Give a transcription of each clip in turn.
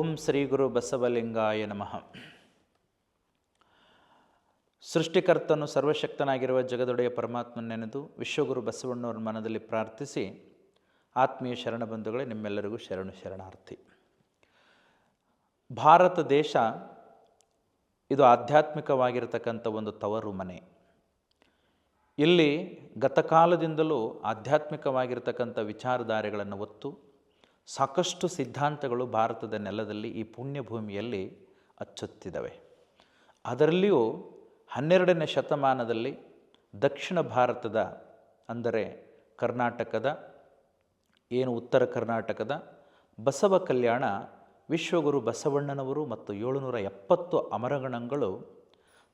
ಓಂ ಶ್ರೀ ಗುರು ಬಸವಲಿಂಗಾಯ ನಮಃ. ಸೃಷ್ಟಿಕರ್ತನು ಸರ್ವಶಕ್ತನಾಗಿರುವ ಜಗದೊಡೆಯ ಪರಮಾತ್ಮ ನೆನೆದು ವಿಶ್ವಗುರು ಬಸವಣ್ಣವರ ಮನದಲ್ಲಿ ಪ್ರಾರ್ಥಿಸಿ ಆತ್ಮೀಯ ಶರಣ ಬಂಧುಗಳೇ, ನಿಮ್ಮೆಲ್ಲರಿಗೂ ಶರಣು ಶರಣಾರ್ಥಿ. ಭಾರತ ದೇಶ ಇದು ಆಧ್ಯಾತ್ಮಿಕವಾಗಿರತಕ್ಕಂಥ ಒಂದು ತವರು ಮನೆ. ಇಲ್ಲಿ ಗತಕಾಲದಿಂದಲೂ ಆಧ್ಯಾತ್ಮಿಕವಾಗಿರತಕ್ಕಂಥ ವಿಚಾರಧಾರೆಗಳನ್ನು ಒತ್ತು ಸಾಕಷ್ಟು ಸಿದ್ಧಾಂತಗಳು ಭಾರತದ ನೆಲದಲ್ಲಿ ಈ ಪುಣ್ಯಭೂಮಿಯಲ್ಲಿ ಅಚ್ಚೊತ್ತಿದ್ದಾವೆ ಅದರಲ್ಲಿಯೂ ಹನ್ನೆರಡನೇ ಶತಮಾನದಲ್ಲಿ ದಕ್ಷಿಣ ಭಾರತದ, ಅಂದರೆ ಕರ್ನಾಟಕದ, ಏನು ಉತ್ತರ ಕರ್ನಾಟಕದ, ಬಸವ ಕಲ್ಯಾಣ, ವಿಶ್ವಗುರು ಬಸವಣ್ಣನವರು ಮತ್ತು ಏಳುನೂರ ಎಪ್ಪತ್ತು ಅಮರಗಣಗಳು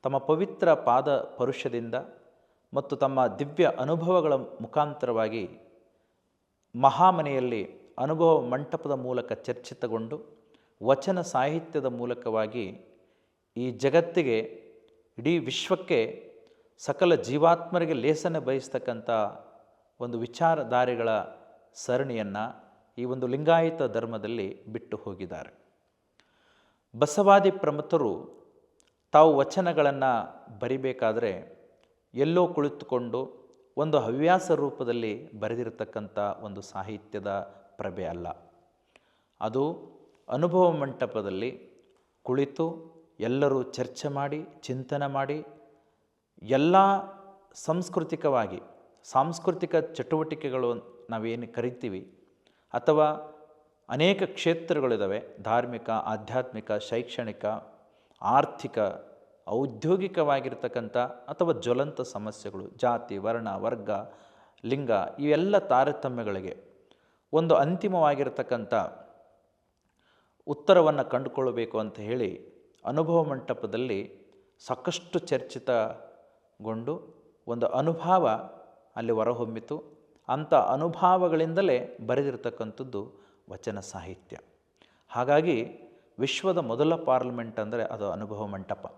ತಮ್ಮ ಪವಿತ್ರ ಪಾದ ಪರುಷದಿಂದ ಮತ್ತು ತಮ್ಮ ದಿವ್ಯ ಅನುಭವಗಳ ಮುಖಾಂತರವಾಗಿ ಮಹಾಮನೆಯಲ್ಲಿ ಅನುಭವ ಮಂಟಪದ ಮೂಲಕ ಚರ್ಚಿತಗೊಂಡು ವಚನ ಸಾಹಿತ್ಯದ ಮೂಲಕವಾಗಿ ಈ ಜಗತ್ತಿಗೆ, ಇಡೀ ವಿಶ್ವಕ್ಕೆ ಸಕಲ ಜೀವಾತ್ಮರಿಗೆ ಲೇಸನ ಬಯಸ್ತಕ್ಕಂಥ ಒಂದು ವಿಚಾರಧಾರೆಗಳ ಸರಣಿಯನ್ನು ಈ ಒಂದು ಲಿಂಗಾಯತ ಧರ್ಮದಲ್ಲಿ ಬಿಟ್ಟು ಹೋಗಿದ್ದಾರೆ. ಬಸವಾದಿ ಪ್ರಮುಖರು ತಾವು ವಚನಗಳನ್ನು ಬರಿಬೇಕಾದರೆ ಎಲ್ಲೋ ಕುಳಿತುಕೊಂಡು ಒಂದು ಹವ್ಯಾಸ ರೂಪದಲ್ಲಿ ಬರೆದಿರತಕ್ಕಂಥ ಒಂದು ಸಾಹಿತ್ಯದ ಪ್ರಭೆ ಅಲ್ಲ. ಅದು ಅನುಭವ ಮಂಟಪದಲ್ಲಿ ಕುಳಿತು ಎಲ್ಲರೂ ಚರ್ಚೆ ಮಾಡಿ, ಚಿಂತನೆ ಮಾಡಿ, ಎಲ್ಲ ಸಾಂಸ್ಕೃತಿಕವಾಗಿ, ಸಾಂಸ್ಕೃತಿಕ ಚಟುವಟಿಕೆಗಳು ನಾವೇನು ಕರಿತೀವಿ ಅಥವಾ ಅನೇಕ ಕ್ಷೇತ್ರಗಳಿದ್ದಾವೆ ಧಾರ್ಮಿಕ, ಆಧ್ಯಾತ್ಮಿಕ, ಶೈಕ್ಷಣಿಕ, ಆರ್ಥಿಕ, ಔದ್ಯೋಗಿಕವಾಗಿರ್ತಕ್ಕಂಥ ಅಥವಾ ಜ್ವಲಂತ ಸಮಸ್ಯೆಗಳು, ಜಾತಿ, ವರ್ಣ, ವರ್ಗ, ಲಿಂಗ ಇವೆಲ್ಲ ತಾರತಮ್ಯಗಳಿಗೆ ಒಂದು ಅಂತಿಮವಾಗಿರತಕ್ಕಂಥ ಉತ್ತರವನ್ನು ಕಂಡುಕೊಳ್ಳಬೇಕು ಅಂತ ಹೇಳಿ ಅನುಭವ ಮಂಟಪದಲ್ಲಿ ಸಾಕಷ್ಟು ಚರ್ಚಿತಗೊಂಡು ಒಂದು ಅನುಭವ ಅಲ್ಲಿ ಹೊರಹೊಮ್ಮಿತು. ಅಂಥ ಅನುಭವಗಳಿಂದಲೇ ಬರೆದಿರತಕ್ಕಂಥದ್ದು ವಚನ ಸಾಹಿತ್ಯ. ಹಾಗಾಗಿ ವಿಶ್ವದ ಮೊದಲ ಪಾರ್ಲಿಮೆಂಟ್ ಅಂದರೆ ಅದು ಅನುಭವ ಮಂಟಪ.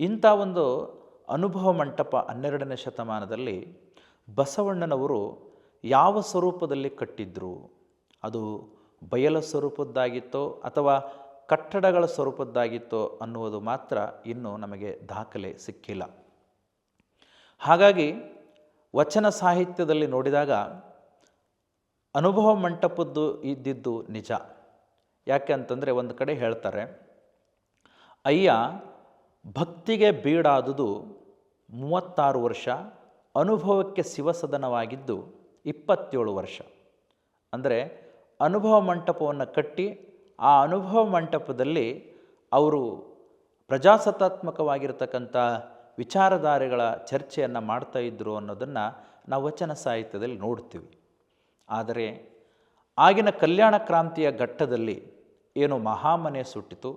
ಇಂಥ ಒಂದು ಅನುಭವ ಮಂಟಪ ಹನ್ನೆರಡನೇ ಶತಮಾನದಲ್ಲಿ ಬಸವಣ್ಣನವರು ಯಾವ ಸ್ವರೂಪದಲ್ಲಿ ಕಟ್ಟಿದ್ರು? ಅದು ಬಯಲ ಸ್ವರೂಪದ್ದಾಗಿತ್ತೋ ಅಥವಾ ಕಟ್ಟಡಗಳ ಸ್ವರೂಪದ್ದಾಗಿತ್ತೋ ಅನ್ನುವುದು ಮಾತ್ರ ಇನ್ನೂ ನಮಗೆ ದಾಖಲೆ ಸಿಕ್ಕಿಲ್ಲ. ಹಾಗಾಗಿ ವಚನ ಸಾಹಿತ್ಯದಲ್ಲಿ ನೋಡಿದಾಗ ಅನುಭವ ಮಂಟಪದ್ದು ಇದ್ದಿದ್ದು ನಿಜ. ಯಾಕೆ ಅಂತಂದರೆ ಒಂದು ಕಡೆ ಹೇಳ್ತಾರೆ, ಅಯ್ಯ, ಭಕ್ತಿಗೆ ಬೀಡಾದುದು ಮೂವತ್ತಾರು ವರ್ಷ, ಅನುಭವಕ್ಕೆ ಶಿವಸದನವಾಗಿದ್ದು ಇಪ್ಪತ್ತೇಳು ವರ್ಷ. ಅಂದರೆ ಅನುಭವ ಮಂಟಪವನ್ನು ಕಟ್ಟಿ ಆ ಅನುಭವ ಮಂಟಪದಲ್ಲಿ ಅವರು ಪ್ರಜಾಸತ್ತಾತ್ಮಕವಾಗಿರತಕ್ಕಂಥ ವಿಚಾರಧಾರೆಗಳ ಚರ್ಚೆಯನ್ನು ಮಾಡ್ತಾ ಇದ್ದರು ಅನ್ನೋದನ್ನು ನಾವು ವಚನ ಸಾಹಿತ್ಯದಲ್ಲಿ ನೋಡ್ತೀವಿ. ಆದರೆ ಆಗಿನ ಕಲ್ಯಾಣ ಕ್ರಾಂತಿಯ ಘಟ್ಟದಲ್ಲಿ ಏನು ಮಹಾಮನೆ ಸುಟ್ಟಿತು.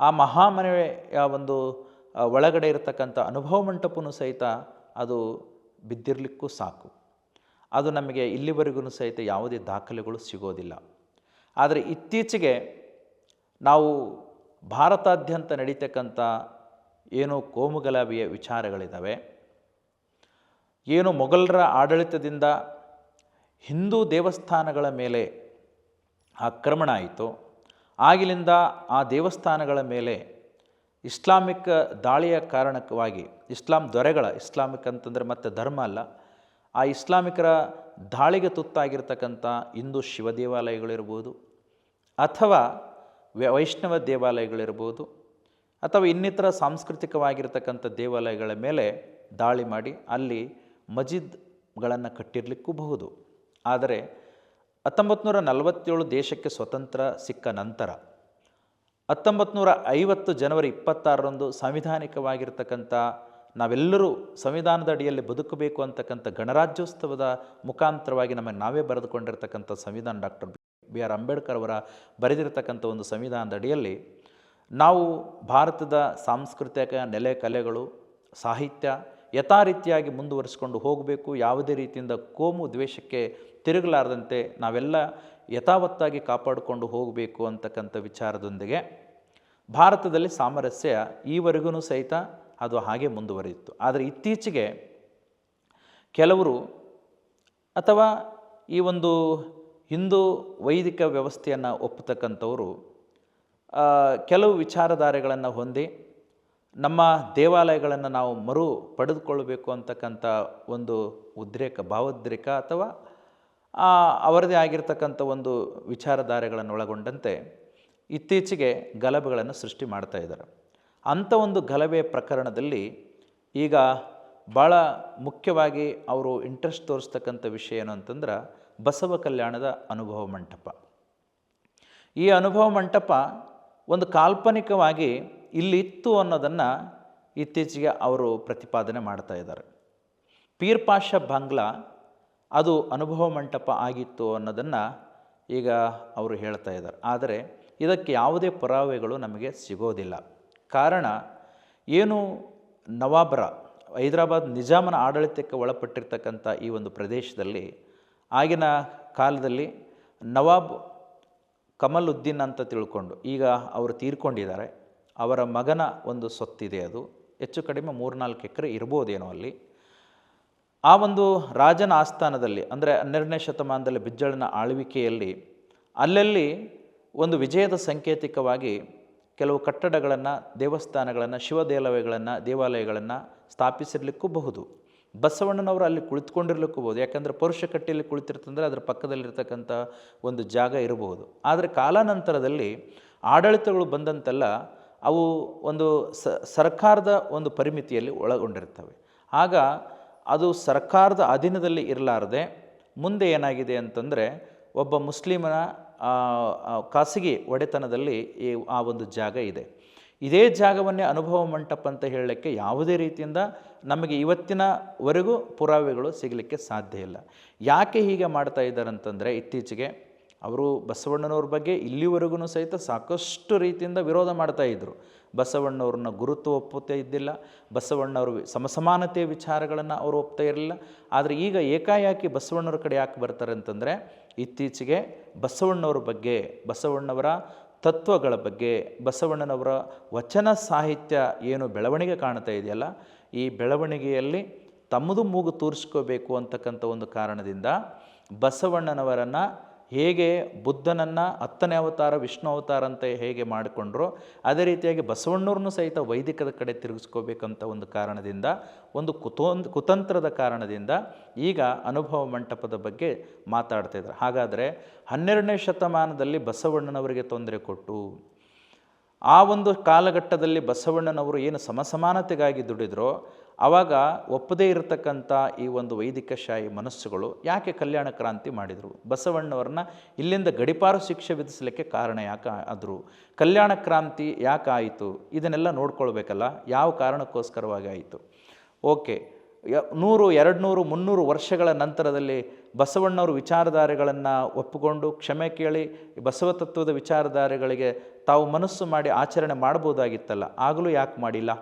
ಆ ಮಹಾಮನೆಯ ಒಂದು ಒಳಗಡೆ ಇರತಕ್ಕಂಥ ಅನುಭವ ಮಂಟಪನೂ ಸಹಿತ ಅದು ಬಿದ್ದಿರಲಿಕ್ಕೂ ಸಾಕು. ಅದು ನಮಗೆ ಇಲ್ಲಿವರೆಗೂ ಸಹಿತ ಯಾವುದೇ ದಾಖಲೆಗಳು ಸಿಗೋದಿಲ್ಲ. ಆದರೆ ಇತ್ತೀಚೆಗೆ ನಾವು ಭಾರತಾದ್ಯಂತ ನಡೀತಕ್ಕಂಥ ಏನು ಕೋಮುಗಲಭೆಯ ವಿಚಾರಗಳಿದ್ದಾವೆ ಏನು ಮೊಘಲರ ಆಡಳಿತದಿಂದ ಹಿಂದೂ ದೇವಸ್ಥಾನಗಳ ಮೇಲೆ ಆಕ್ರಮಣ ಆಯಿತು. ಆಗಿಲಿಂದ ಆ ದೇವಸ್ಥಾನಗಳ ಮೇಲೆ ಇಸ್ಲಾಮಿಕ್ ದಾಳಿಯ ಕಾರಣಕವಾಗಿ, ಇಸ್ಲಾಂ ದೊರೆಗಳ, ಇಸ್ಲಾಮಿಕ್ ಅಂತಂದರೆ ಮತ್ತೆ ಧರ್ಮ ಅಲ್ಲ ಆ ಇಸ್ಲಾಮಿಕರ ದಾಳಿಗೆ ತುತ್ತಾಗಿರ್ತಕ್ಕಂಥ ಹಿಂದೂ ಶಿವ ದೇವಾಲಯಗಳಿರ್ಬೋದು ಅಥವಾ ವೈಷ್ಣವ ದೇವಾಲಯಗಳಿರ್ಬೋದು ಅಥವಾ ಇನ್ನಿತರ ಸಾಂಸ್ಕೃತಿಕವಾಗಿರ್ತಕ್ಕಂಥ ದೇವಾಲಯಗಳ ಮೇಲೆ ದಾಳಿ ಮಾಡಿ ಅಲ್ಲಿ ಮಜಿದ್ಗಳನ್ನು ಕಟ್ಟಿರಲಿಕ್ಕೂ ಬಹುದು ಆದರೆ ಹತ್ತೊಂಬತ್ತು ನಲವತ್ತೇಳು ದೇಶಕ್ಕೆ ಸ್ವತಂತ್ರ ಸಿಕ್ಕ ನಂತರ ಹತ್ತೊಂಬತ್ತು ಐವತ್ತು ಜನವರಿ ಇಪ್ಪತ್ತಾರರಂದು ಸಾಂವಿಧಾನಿಕವಾಗಿರ್ತಕ್ಕಂಥ ನಾವೆಲ್ಲರೂ ಸಂವಿಧಾನದ ಅಡಿಯಲ್ಲಿ ಬದುಕಬೇಕು ಅಂತಕ್ಕಂಥ ಗಣರಾಜ್ಯೋತ್ಸವದ ಮುಖಾಂತರವಾಗಿ ನಮಗೆ ನಾವೇ ಬರೆದುಕೊಂಡಿರ್ತಕ್ಕಂಥ ಸಂವಿಧಾನ ಡಾಕ್ಟರ್ ಬಿ. ಆರ್. ಅಂಬೇಡ್ಕರ್ ಅವರ ಬರೆದಿರತಕ್ಕಂಥ ಒಂದು ಸಂವಿಧಾನದ ಅಡಿಯಲ್ಲಿ ನಾವು ಭಾರತದ ಸಾಂಸ್ಕೃತಿಕ ನೆಲೆ ಕಲೆಗಳು, ಸಾಹಿತ್ಯ ಯಥಾರೀತಿಯಾಗಿ ಮುಂದುವರಿಸಿಕೊಂಡು ಹೋಗಬೇಕು, ಯಾವುದೇ ರೀತಿಯಿಂದ ಕೋಮು ದ್ವೇಷಕ್ಕೆ ತಿರುಗಲಾರದಂತೆ ನಾವೆಲ್ಲ ಯಥಾವತ್ತಾಗಿ ಕಾಪಾಡಿಕೊಂಡು ಹೋಗಬೇಕು ಅಂತಕ್ಕಂಥ ವಿಚಾರದೊಂದಿಗೆ ಭಾರತದಲ್ಲಿ ಸಾಮರಸ್ಯ ಈವರೆಗೂ ಸಹಿತ ಅದು ಹಾಗೆ ಮುಂದುವರಿಯಿತು. ಆದರೆ ಇತ್ತೀಚೆಗೆ ಕೆಲವರು ಅಥವಾ ಈ ಒಂದು ಹಿಂದೂ ವೈದಿಕ ವ್ಯವಸ್ಥೆಯನ್ನು ಒಪ್ಪತಕ್ಕಂಥವರು ಕೆಲವು ವಿಚಾರಧಾರೆಗಳನ್ನು ಹೊಂದಿ ನಮ್ಮ ದೇವಾಲಯಗಳನ್ನು ನಾವು ಮರು ಪಡೆದುಕೊಳ್ಳಬೇಕು ಅಂತಕ್ಕಂಥ ಒಂದು ಉದ್ರೇಕ, ಭಾವೋದ್ರೇಕ ಅಥವಾ ಅವರದೇ ಆಗಿರ್ತಕ್ಕಂಥ ಒಂದು ವಿಚಾರಧಾರೆಗಳನ್ನು ಒಳಗೊಂಡಂತೆ ಇತ್ತೀಚೆಗೆ ಗಲಭೆಗಳನ್ನು ಸೃಷ್ಟಿ ಮಾಡ್ತಾ ಇದ್ದಾರೆ. ಅಂಥ ಒಂದು ಗಲಭೆ ಪ್ರಕರಣದಲ್ಲಿ ಈಗ ಭಾಳ ಮುಖ್ಯವಾಗಿ ಅವರು ಇಂಟ್ರೆಸ್ಟ್ ತೋರಿಸ್ತಕ್ಕಂಥ ವಿಷಯ ಏನು ಅಂತಂದ್ರೆ ಬಸವ ಕಲ್ಯಾಣದ ಅನುಭವ ಮಂಟಪ. ಈ ಅನುಭವ ಮಂಟಪ ಒಂದು ಕಾಲ್ಪನಿಕವಾಗಿ ಇಲ್ಲಿತ್ತು ಅನ್ನೋದನ್ನು ಇತ್ತೀಚೆಗೆ ಅವರು ಪ್ರತಿಪಾದನೆ ಮಾಡ್ತಾ ಇದ್ದಾರೆ. ಪೀರ್ ಪಾಷಾ ಬಾಂಗ್ಲಾ ಅದು ಅನುಭವ ಮಂಟಪ ಆಗಿತ್ತು ಅನ್ನೋದನ್ನು ಈಗ ಅವರು ಹೇಳ್ತಾ ಇದ್ದಾರೆ. ಆದರೆ ಇದಕ್ಕೆ ಯಾವುದೇ ಪುರಾವೆಗಳು ನಮಗೆ ಸಿಗೋದಿಲ್ಲ. ಕಾರಣ ಏನು ನವಾಬರ, ಹೈದರಾಬಾದ್ ನಿಜಾಮನ ಆಡಳಿತಕ್ಕೆ ಒಳಪಟ್ಟಿರ್ತಕ್ಕಂಥ ಈ ಒಂದು ಪ್ರದೇಶದಲ್ಲಿ ಆಗಿನ ಕಾಲದಲ್ಲಿ ನವಾಬ್ ಕಮಲುದ್ದೀನ್ ಅಂತ ತಿಳ್ಕೊಂಡು ಈಗ ಅವರು ತೀರ್ಕೊಂಡಿದ್ದಾರೆ. ಅವರ ಮಗನ ಒಂದು ಸೊತ್ತಿದೆ ಅದು. ಹೆಚ್ಚು ಕಡಿಮೆ ಮೂರ್ನಾಲ್ಕು ಎಕರೆ ಇರ್ಬೋದೇನೋ ಅಲ್ಲಿ. ಆ ಒಂದು ರಾಜನ ಆಸ್ಥಾನದಲ್ಲಿ ಅಂದರೆ ಹನ್ನೆರಡನೇ ಶತಮಾನದಲ್ಲಿ ಬಿಜ್ಜಳನ ಆಳ್ವಿಕೆಯಲ್ಲಿ ಅಲ್ಲಲ್ಲಿ ಒಂದು ವಿಜಯದ ಸಂಕೇತಿಕವಾಗಿ ಕೆಲವು ಕಟ್ಟಡಗಳನ್ನು, ದೇವಸ್ಥಾನಗಳನ್ನು ಶಿವ ದೇವಾಲಯಗಳನ್ನು ದೇವಾಲಯಗಳನ್ನು ಸ್ಥಾಪಿಸಿರ್ಲಿಕ್ಕೂ ಬಹುದು ಬಸವಣ್ಣನವರು ಅಲ್ಲಿ ಕುಳಿತುಕೊಂಡಿರ್ಲಿಕ್ಕೂ ಬಹುದು ಯಾಕಂದರೆ ಪರುಷ ಕಟ್ಟೆಯಲ್ಲಿ ಕುಳಿತಿರ್ತಂದರೆ ಅದರ ಪಕ್ಕದಲ್ಲಿರ್ತಕ್ಕಂಥ ಒಂದು ಜಾಗ ಇರಬಹುದು. ಆದರೆ ಕಾಲಾನಂತರದಲ್ಲಿ ಆಡಳಿತಗಳು ಬಂದಂತೆಲ್ಲ ಅವು ಒಂದು ಸರ್ಕಾರದ ಒಂದು ಪರಿಮಿತಿಯಲ್ಲಿ ಒಳಗೊಂಡಿರ್ತವೆ. ಆಗ ಅದು ಸರ್ಕಾರದ ಅಧೀನದಲ್ಲಿ ಇರಲಾರದೆ ಮುಂದೆ ಏನಾಗಿದೆ ಅಂತಂದರೆ ಒಬ್ಬ ಮುಸ್ಲಿಮನ ಖಾಸಗಿ ಒಡೆತನದಲ್ಲಿ ಈ, ಆ ಒಂದು ಜಾಗ ಇದೆ. ಇದೇ ಜಾಗವನ್ನೇ ಅನುಭವ ಮಂಟಪ ಅಂತ ಹೇಳಲಿಕ್ಕೆ ಯಾವುದೇ ರೀತಿಯಿಂದ ನಮಗೆ ಇವತ್ತಿನವರೆಗೂ ಪುರಾವೆಗಳು ಸಿಗಲಿಕ್ಕೆ ಸಾಧ್ಯ ಇಲ್ಲ. ಯಾಕೆ ಹೀಗೆ ಮಾಡ್ತಾ ಇದ್ದಾರೆ ಅಂತಂದರೆ ಇತ್ತೀಚೆಗೆ ಅವರು ಬಸವಣ್ಣನವ್ರ ಬಗ್ಗೆ ಇಲ್ಲಿವರೆಗೂ ಸಹಿತ ಸಾಕಷ್ಟು ರೀತಿಯಿಂದ ವಿರೋಧ ಮಾಡ್ತಾ ಇದ್ದರು ಬಸವಣ್ಣವ್ರನ್ನ ಗುರುತು ಒಪ್ಪುತ್ತಾ ಇದ್ದಿಲ್ಲ, ಬಸವಣ್ಣವರು ಸಮಸಮಾನತೆಯ ವಿಚಾರಗಳನ್ನು ಅವರು ಒಪ್ತಾ ಇರಲಿಲ್ಲ. ಆದರೆ ಈಗ ಏಕಾಏಕಿ ಬಸವಣ್ಣವ್ರ ಕಡೆ ಯಾಕೆ ಬರ್ತಾರೆ ಅಂತಂದರೆ ಇತ್ತೀಚೆಗೆ ಬಸವಣ್ಣವ್ರ ಬಗ್ಗೆ, ಬಸವಣ್ಣವರ ತತ್ವಗಳ ಬಗ್ಗೆ, ಬಸವಣ್ಣನವರ ವಚನ ಸಾಹಿತ್ಯ ಏನು ಬೆಳವಣಿಗೆ ಕಾಣ್ತಾ ಇದೆಯಲ್ಲ, ಈ ಬೆಳವಣಿಗೆಯಲ್ಲಿ ತಮ್ಮದು ಮೂಗು ತೋರಿಸ್ಕೋಬೇಕು ಅಂತಕ್ಕಂಥ ಒಂದು ಕಾರಣದಿಂದ ಬಸವಣ್ಣನವರನ್ನು ಹೇಗೆ ಬುದ್ಧನನ್ನು ಹತ್ತನೇ ಅವತಾರ, ವಿಷ್ಣು ಅವತಾರ ಅಂತ ಹೇಗೆ ಮಾಡಿಕೊಂಡ್ರು ಅದೇ ರೀತಿಯಾಗಿ ಬಸವಣ್ಣವ್ರನ್ನೂ ಸಹಿತ ವೈದಿಕದ ಕಡೆ ತಿರುಗಿಸ್ಕೋಬೇಕಂತ ಒಂದು ಕಾರಣದಿಂದ, ಒಂದು ಕುತೋನ್, ಕುತಂತ್ರದ ಕಾರಣದಿಂದ ಈಗ ಅನುಭವ ಮಂಟಪದ ಬಗ್ಗೆ ಮಾತಾಡ್ತಾ ಇದ್ದಾರೆ. ಹಾಗಾದರೆ ಹನ್ನೆರಡನೇ ಶತಮಾನದಲ್ಲಿ ಬಸವಣ್ಣನವರಿಗೆ ತೊಂದರೆ ಕೊಟ್ಟು, ಆ ಒಂದು ಕಾಲಘಟ್ಟದಲ್ಲಿ ಬಸವಣ್ಣನವರು ಏನು ಸಮಸಮಾನತೆಗಾಗಿ ದುಡಿದ್ರೋ ಆವಾಗ ಒಪ್ಪದೇ ಇರತಕ್ಕಂಥ ಈ ಒಂದು ವೈದಿಕ ಶಾಹಿ ಮನಸ್ಸುಗಳು ಯಾಕೆ ಕಲ್ಯಾಣ ಕ್ರಾಂತಿ ಮಾಡಿದರು? ಬಸವಣ್ಣವ್ರನ್ನ ಇಲ್ಲಿಂದ ಗಡಿಪಾರು ಶಿಕ್ಷೆ ವಿಧಿಸಲಿಕ್ಕೆ ಕಾರಣ ಯಾಕೆ ಆದರು? ಕಲ್ಯಾಣ ಕ್ರಾಂತಿ ಯಾಕೆ ಆಯಿತು? ಇದನ್ನೆಲ್ಲ ನೋಡ್ಕೊಳ್ಬೇಕಲ್ಲ, ಯಾವ ಕಾರಣಕ್ಕೋಸ್ಕರವಾಗಿ ಆಯಿತು? ಓಕೆ ನೂರು ಎರಡು ನೂರು ಮುನ್ನೂರು ವರ್ಷಗಳ ನಂತರದಲ್ಲಿ ಬಸವಣ್ಣವರು ವಿಚಾರಧಾರೆಗಳನ್ನು ಒಪ್ಪಿಕೊಂಡು ಕ್ಷಮೆ ಕೇಳಿ ಬಸವ ತತ್ವದ ವಿಚಾರಧಾರೆಗಳಿಗೆ ತಾವು ಮನಸ್ಸು ಮಾಡಿ ಆಚರಣೆ ಮಾಡ್ಬೋದಾಗಿತ್ತಲ್ಲ, ಆಗಲೂ ಯಾಕೆ ಮಾಡಿಲ್ಲ?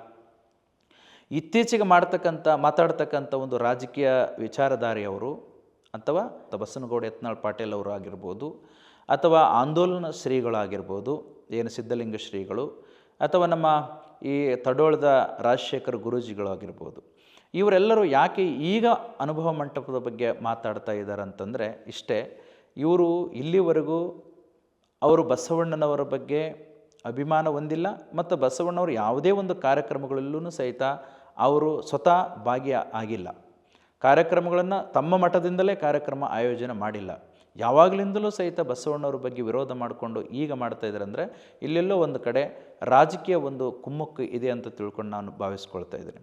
ಇತ್ತೀಚೆಗೆ ಮಾಡ್ತಕ್ಕಂಥ, ಮಾತಾಡ್ತಕ್ಕಂಥ ಒಂದು ರಾಜಕೀಯ ವಿಚಾರಧಾರೆಯವರು ಅಥವಾ ಬಸನಗೌಡ, ಯತ್ನಾಳ್ ಪಾಟೀಲ್ ಅವರು ಆಗಿರ್ಬೋದು ಅಥವಾ ಆಂದೋಲನ ಶ್ರೀಗಳಾಗಿರ್ಬೋದು, ಏನು ಸಿದ್ಧಲಿಂಗ ಶ್ರೀಗಳು ಅಥವಾ ನಮ್ಮ ಈ ತಡೋಳದ ರಾಜಶೇಖರ್ ಗುರೂಜಿಗಳಾಗಿರ್ಬೋದು ಇವರೆಲ್ಲರೂ ಯಾಕೆ ಈಗ ಅನುಭವ ಮಂಟಪದ ಬಗ್ಗೆ ಮಾತಾಡ್ತಾ ಇದ್ದಾರೆ ಅಂತಂದರೆ ಇಷ್ಟೇ, ಇವರು ಇಲ್ಲಿವರೆಗೂ ಅವರು ಬಸವಣ್ಣನವರ ಬಗ್ಗೆ ಅಭಿಮಾನ ಹೊಂದಿಲ್ಲ ಮತ್ತು ಬಸವಣ್ಣವರು ಯಾವುದೇ ಒಂದು ಕಾರ್ಯಕ್ರಮಗಳಲ್ಲೂ ಸಹಿತ ಅವರು ಸ್ವತಃ ಭಾಗಿಯ ಆಗಿಲ್ಲ. ಕಾರ್ಯಕ್ರಮಗಳನ್ನು ತಮ್ಮ ಮಠದಿಂದಲೇ ಕಾರ್ಯಕ್ರಮ ಆಯೋಜನೆ ಮಾಡಿಲ್ಲ. ಯಾವಾಗಲಿಂದಲೂ ಸಹಿತ ಬಸವಣ್ಣವ್ರ ಬಗ್ಗೆ ವಿರೋಧ ಮಾಡಿಕೊಂಡು ಈಗ ಮಾಡ್ತಾ ಇದ್ದಾರೆ ಅಂದರೆ ಇಲ್ಲೆಲ್ಲೋ ಒಂದು ಕಡೆ ರಾಜಕೀಯ ಒಂದು ಕುಮ್ಮಕ್ಕು ಇದೆ ಅಂತ ತಿಳ್ಕೊಂಡು ನಾನು ಭಾವಿಸ್ಕೊಳ್ತಾ ಇದ್ದೀನಿ.